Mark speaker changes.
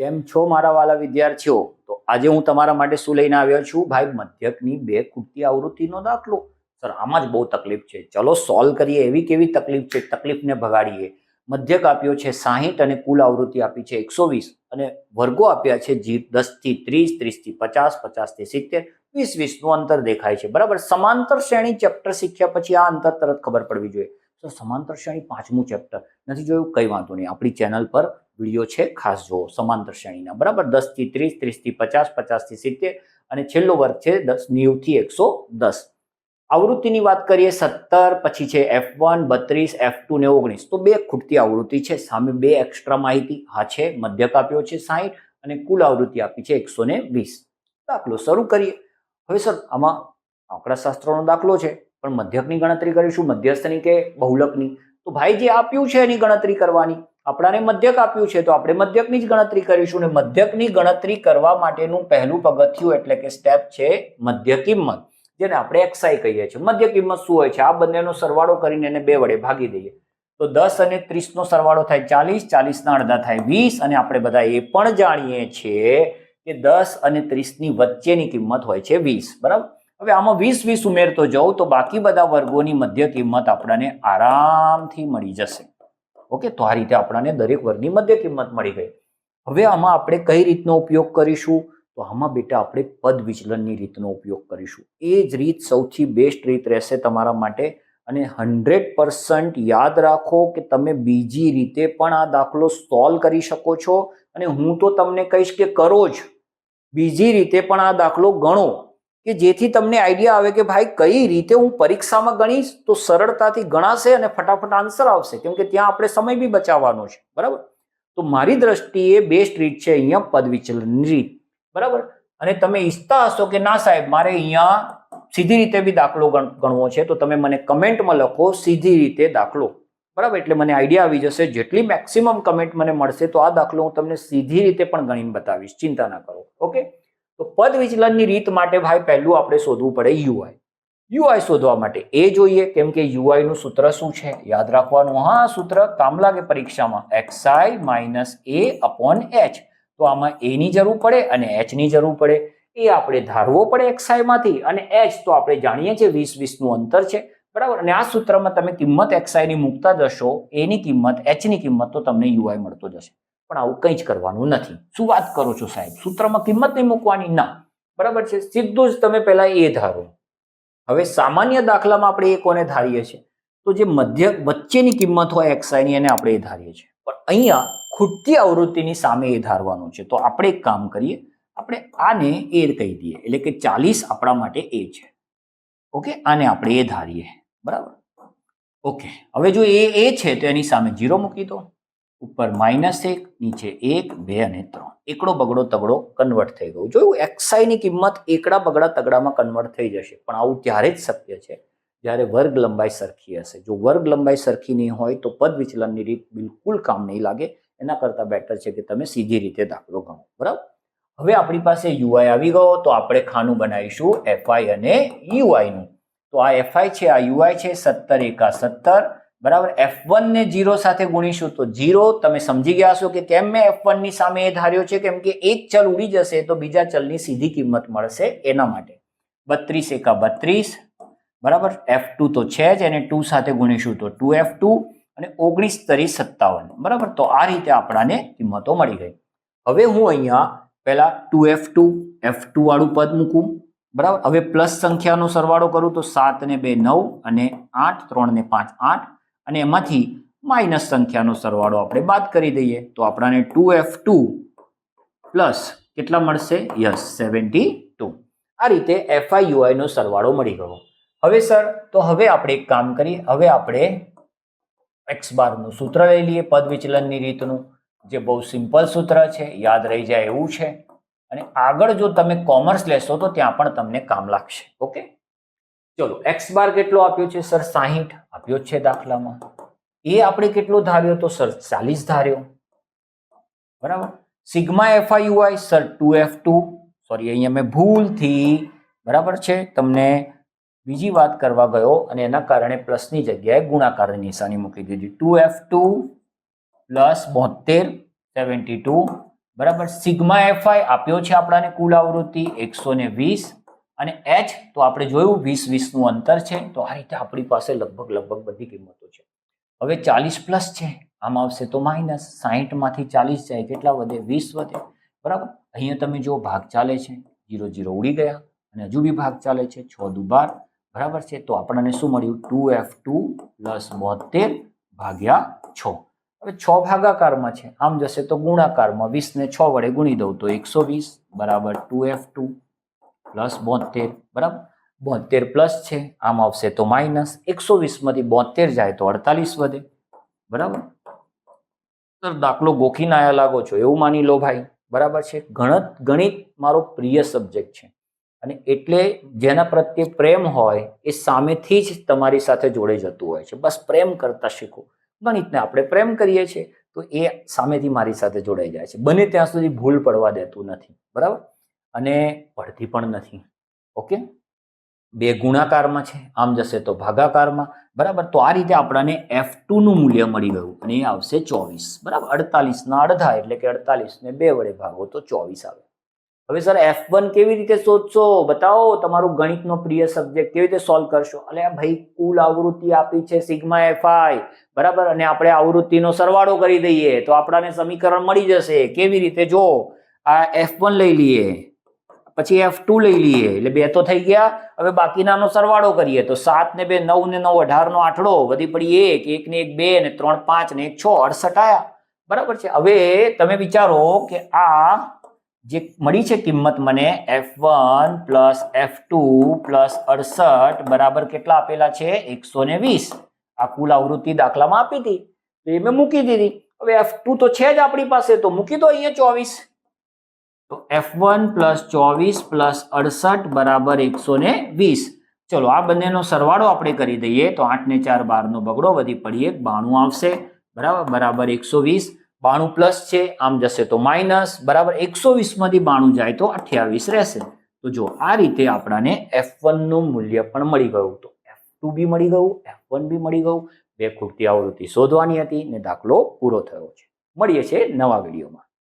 Speaker 1: કેમ છો મારા વાલા વિદ્યાર્થીઓ? તો આજે હું તમારા માટે શું લઈને આવ્યો છું? ભાઈ, મધ્યકની બે ખૂટતી આવૃત્તિનો દાખલો. સર, આમાં જ બહુ તકલીફ છે. ચલો સોલ્વ કરીએ એવી કેવી તકલીફ છે? તકલીફને ભગાડીએ. મધ્યક આપ્યો છે સાહીઠ અને કુલ આવૃત્તિ આપી છે એકસો વીસ અને વર્ગો આપ્યા છે જી, દસથી ત્રીસ, ત્રીસથી પચાસ, પચાસથી સિત્તેર, વીસ વીસનું અંતર દેખાય છે. બરાબર? સમાંતર શ્રેણી ચેપ્ટર શીખ્યા પછી આ અંતર તરત ખબર પડવી જોઈએ. તો સમાંતર શ્રેણી પાંચમું ચેપ્ટર. નથી જોયું? કંઈ વાંધો નહીં. આપણી ચેનલ પર વીડિયો છે, ખાસ જુઓ સમાંતર શ્રેણીના બરાબર? દસથી ત્રીસ, ત્રીસથી પચાસ, પચાસથી સિત્તેર અને છેલ્લો વર્ગ છે, દસ, નેવુંથી એકસો દસ. આવૃત્તિની વાત કરીએ, સત્તર, પછી છે એફ વન, બત્રીસ, એફ ટુ ને ઓગણીસ. તો બે ખૂટતી આવૃત્તિ છે, સામે બે એક્સ્ટ્રા માહિતી. હા છે, મધ્યક આપ્યો છે સાહીઠ અને કુલ આવૃત્તિ આપી છે એકસો ને વીસ. દાખલો શરૂ કરીએ. હવે સર, આમાં આંકડાશાસ્ત્રનો દાખલો છે, પણ મધ્યકની ગણતરી કરીશું, મધ્યસ્થની કે બહુલકની? તો ભાઈ જે આપ્યું છે એની ગણતરી કરવાની. આપણાને મધ્યક આપ્યું છે, તો આપણે મધ્યકની જ ગણતરી કરીશું ને મધ્યકની ગણતરી કરવા માટેનું પહેલું પગથિયું એટલે કે સ્ટેપ છે મધ્ય કિંમત. જેને આપણે એક્સઆઈ કહીએ છીએ. મધ્ય કિંમત શું હોય છે? આ બંનેનો સરવાળો કરીને એને બે વડે ભાગી દઈએ. તો દસ અને ત્રીસનો સરવાળો થાય ચાલીસ, ચાલીસના અડધા થાય વીસ, અને આપણે બધા એ પણ જાણીએ છીએ કે દસ અને ત્રીસની વચ્ચેની કિંમત હોય છે વીસ. બરાબર? હવે આમાં વીસ વીસ ઉમેરતો જાઉં તો બાકી બધા વર્ગોની મધ્ય કિંમત આપણને આરામથી મળી જશે. ઓકે, તો આ રીતે આપણને દરેક વર્ગની મધ્ય કિંમત મળી ગઈ. હવે આમાં આપણે કઈ રીતનો ઉપયોગ કરીશું? તો આમાં બેટા આપણે પદ વિચલનની રીતનો ઉપયોગ કરીશું. એ જ રીત સૌથી બેસ્ટ રીત રહેશે તમારા માટે અને હંડ્રેડ પર્સન્ટ યાદ રાખો કે તમે બીજી રીતે પણ આ દાખલો સોલ્વ કરી શકો છો અને હું તો તમને કહીશ કે કરો જ. બીજી રીતે પણ આ દાખલો ગણો. કે જેથી તમને આઈડિયા આવે કે ભાઈ કઈ રીતે હું પરીક્ષામાં ગણીશ, તો સરળતાથી ગણાશે અને ફટાફટ આન્સર આવશે. કેમ કે ત્યાં આપણે સમય બી બચાવવાનો છે. બરાબર? તો મારી દ્રષ્ટિએ બેસ્ટ રીત છે અહીંયા પદ વિચલનની રીત. બરાબર? અને તમે ઈચ્છતા હશો કે ના સાહેબ, મારે અહીંયા સીધી રીતે બી દાખલો ગણ- ગણવો છે, તો તમે મને કમેન્ટમાં લખો સીધી રીતે દાખલો. બરાબર? એટલે મને આઈડિયા આવી જશે. જેટલી મેક્સિમમ કમેન્ટ મને મળશે, તો આ દાખલો હું તમને સીધી રીતે પણ ગણીને બતાવીશ. ચિંતા ના કરો. ઓકે? તો પદ વિચલનની રીત માટે ભાઈ પહેલું આપણે શોધવું પડે યુઆઈ. યુઆઈ શોધવા માટે એ જોઈએ કેમ કે યુઆઈનું સૂત્ર શું છે? યાદ રાખવાનું. હા, સૂત્ર કામ લાગે પરીક્ષામાં. X I minus A upon H. તો આમાં એની જરૂર પડે અને એચની જરૂર પડે. એ આપણે ધારવો પડે એક્સઆઈમાંથી અને એચ તો આપણે જાણીએ છીએ વીસ વીસનું અંતર છે. બરાબર? અને આ સૂત્રમાં તમે કિંમત એક્સઆઈની મૂકતા જશો એની કિંમત એચની કિંમત તો તમને યુઆઈ મળતો જશે. પણ આવું કંઈ જ કરવાનું નથી. શું વાત કરો છો સાહેબ? સૂત્રમાં કિંમત નહીં મૂકવાની? ના. બરાબર છે? સીધું જ તમે પહેલા એ ધારો. હવે સામાન્ય દાખલામાં આપણે એ કોને ધારીએ છીએ? તો જે મધ્ય, વચ્ચેની કિંમત હોય એક્સઆઈ ની એને આપણે એ ધારીએ છીએ. પણ અહીંયા ખૂટતી આવૃત્તિની સામે એ ધારવાનું છે. તો આપણે એક કામ કરીએ. આપણે આને એ કહી દઈએ. એટલે કે ચાલીસ આપણા માટે એ છે. ઓકે? આને આપણે એ ધારીએ. બરાબર? ઓકે. હવે જો એ એ છે તો એની સામે જીરો મૂકી દો. ઉપર માઇનસ એક, નીચે એક, બે અને ત્રણ. એકડો બગડો તગડો કન્વર્ટ થઈ ગયો. જોયું એક્સાઈની કિંમત એકડા બગડા તગડામાં કન્વર્ટ થઈ જશે, પણ આવું ત્યારે જ શક્ય છે જ્યારે વર્ગ લંબાઈ સરખી હશે. જો વર્ગ લંબાઈ સરખી નહીં હોય તો પદ વિચલનની રીત બિલકુલ કામ નહીં લાગે. એના કરતાં બેટર છે કે તમે સીધી રીતે દાખલો ગણો. બરાબર? હવે આપણી પાસે યુઆઈ આવી ગયો, તો આપણે ખાનું બનાવીશું એફઆઈ અને યુઆઈનું તો આ એફઆઈ છે, આ યુઆઈ છે, સત્તર એકા સત્તર. બરાબર? એફ ને જીરો સાથે ગુણીશું તો જીરો તમે સમજી ગયા છો કે કેમ મેં એફની સામે એ ધાર્યો છે? કેમ કે એક ચલ ઉડી જશે તો બીજા ચલની સીધી કિંમત મળશે એના માટે. બત્રીસ એકા બત્રીસ, બરાબર? એફ ટુ તો છે જ, એને ટુ સાથે ગુણીશું તો ટુ એફ ટુ અને ઓગણીસ તરી સત્તાવન, બરાબર? તો આ રીતે આપણાને કિંમતો મળી ગઈ. હવે હું અહીંયા પહેલાં two F two F two વાળું પદ મૂકું, બરાબર? હવે પ્લસ સંખ્યાનો સરવાળો કરું તો સાત ને બે નવ અને આઠ, ત્રણ ને પાંચ, આઠ અને એમાંથી માઇનસ સંખ્યાનો સરવાળો આપણે બાદ કરી દઈએ. તો આપણાને ટુ એફ ટુ પ્લસ કેટલા મળશે? Yes, seventy two. આ રીતે એફઆઈ યુઆઈનો સરવાળો મળી ગયો. હવે સર, તો હવે આપણે એક કામ કરીએ. હવે આપણે એક્સ બારનું સૂત્ર લઈ લઈએ, પદ વિચલનની રીતનું, જે બહુ સિમ્પલ સૂત્ર છે, યાદ રહી જાય એવું છે. અને આગળ જો તમે કોમર્સ લેશો તો ત્યાં પણ તમને કામ લાગશે. ઓકે? ચલો એક્સ બાર કેટલો આપ્યો છે સર? સાહીઠ આપ્યો છે દાખલામાં. એ આપણે કેટલો ધાર્યો તો સર? ચાલીસ ધાર્યો. બરાબર? Sigma F I U I sir two F two sorry અહીંયા મેં ભૂલથી, બરાબર છે, તમને બીજી વાત કરવા ગયો અને એના કારણે પ્લસની જગ્યાએ ગુણાકારની નિશાની મૂકી દીધી. ટુ એફ ટુ પ્લસ બોતેર સેવન્ટી ટુ બરાબર? સિગ્મા એફઆઈ આપ્યો છે આપણાને કુલ આવૃત્તિ, એકસો ને વીસ. અને એચ તો આપણે જોયું, વીસ વીસનું અંતર છે, તો આ રીતે આપણી પાસે લગભગ લગભગ બધી કિંમતો છે. હવે ચાલીસ પ્લસ છે, આમ આવશે તો માઇનસ. સાહીઠમાંથી ચાલીસ જાય, કેટલા વધે? વીસ વધે. બરાબર? અહીંયા તમે જો ભાગ ચાલે છે. જીરો જીરો ઉડી ગયા અને હજુ બી ભાગ ચાલે છે, છ દુ બાર. બરાબર છે? તો આપણને શું મળ્યું? ટુ એફ ટુ પ્લસ બોતેર ભાગ્યા છ. હવે છ ભાગાકારમાં છે. આમ જશે તો ગુણાકારમાં વીસને છ વડે ગુણી દઉં તો એકસો વીસ. બરાબર? ટુ એફ ટુ પ્લસ બોતેર, બરાબર? બોતેર પ્લસ છે, આમ આવશે તો માઇનસ એકસો વીસમાંથી બોતેર જાય તો અડતાલીસ વધે, બરાબર? સર, દાખલો ગોખીને આયા લાગો છો, એવું માની લો ભાઈ, બરાબર છે? ગણત, ગણિત મારો પ્રિય સબ્જેક્ટ છે. અને એટલે જેના પ્રત્યે પ્રેમ હોય, એ સામેથી જ તમારી સાથે જોડે જતું હોય છે. બસ પ્રેમ કરતા શીખો. ગણિતને આપણે પ્રેમ કરીએ છીએ, તો એ સામેથી મારી સાથે જોડાઈ જાય છે. બને ત્યાં સુધી ભૂલ પડવા દેતું નથી, બરાબર? અને પડતી પણ નથી. ઓકે? બે ગુણાકારમાં છે. આમ જશે તો ભાગાકારમાં. બરાબર? તો આ રીતે આપણને એફ ટુનું મૂલ્ય મળી ગયું અને એ આવશે ચોવીસ. બરાબર? અડતાલીસના અડધા એટલે કે અડતાલીસને બે વડે ભાગો તો ચોવીસ આવે. હવે સર એફ વન કેવી રીતે શોધશો? બતાવો તમારું ગણિતનો પ્રિય સબ્જેક્ટ કેવી રીતે સોલ્વ કરશો? એટલે ભાઈ, કુલ આવૃત્તિ આપી છે સિગ્મા એફઆઈ બરાબર? અને આપણે આવૃત્તિનો સરવાળો કરી દઈએ તો આપણાને સમીકરણ મળી જશે. કેવી રીતે? જો, આ એફ વન લઈ લઈએ. પછી એફ ટુ લઈ લઈએ. એટલે બે તો થઈ ગયા. હવે બાકીનાનો સરવાળો કરીએ. તો સાત ને બે, નવ ને નવ, અઢારનો આઠડો વધી પડી એક એક ને એક બે ને ત્રણ, પાંચ ને એક, છ. અડસઠ આયા. બરાબર છે? હવે તમે વિચારો કે આ જે મળી છે કિંમત મને F one plus F two plus અડસઠ બરાબર કેટલા આપેલા છે? એકસો ને વીસ. આ કુલ આવૃત્તિ દાખલામાં આપી હતી. તો એ મેં મૂકી દીધી. હવે એફ ટુ તો છે જ આપણી પાસે. તો મૂકી દો અહીંયા ચોવીસ. તો એફ વન પ્લસ ચોવીસ પ્લસ અડસઠ બરાબર એકસો ને વીસ. ચલો, આ બંનેનો સરવાળો આપણે કરી દઈએ તો આઠ ને ચાર બારનો બગડો વધી પડીએ, બાણું આવશે. બરાબર? બરાબર એકસો વીસ. બાણું પ્લસ છે, આમ જશે તો માઇનસ. બરાબર? એકસો વીસમાંથી બાણું જાય તો અઠ્યાવીસ રહેશે. તો જો, આ રીતે આપણાને એફ વનનું મૂલ્ય પણ મળી ગયું. તો એફ ટુ બી મળી ગયું એફ વન બી મળી ગયું. બે ખૂટતી આવૃત્તિ શોધવાની હતી ને દાખલો પૂરો થયો છે. મળીએ છીએ નવા વિડીયોમાં.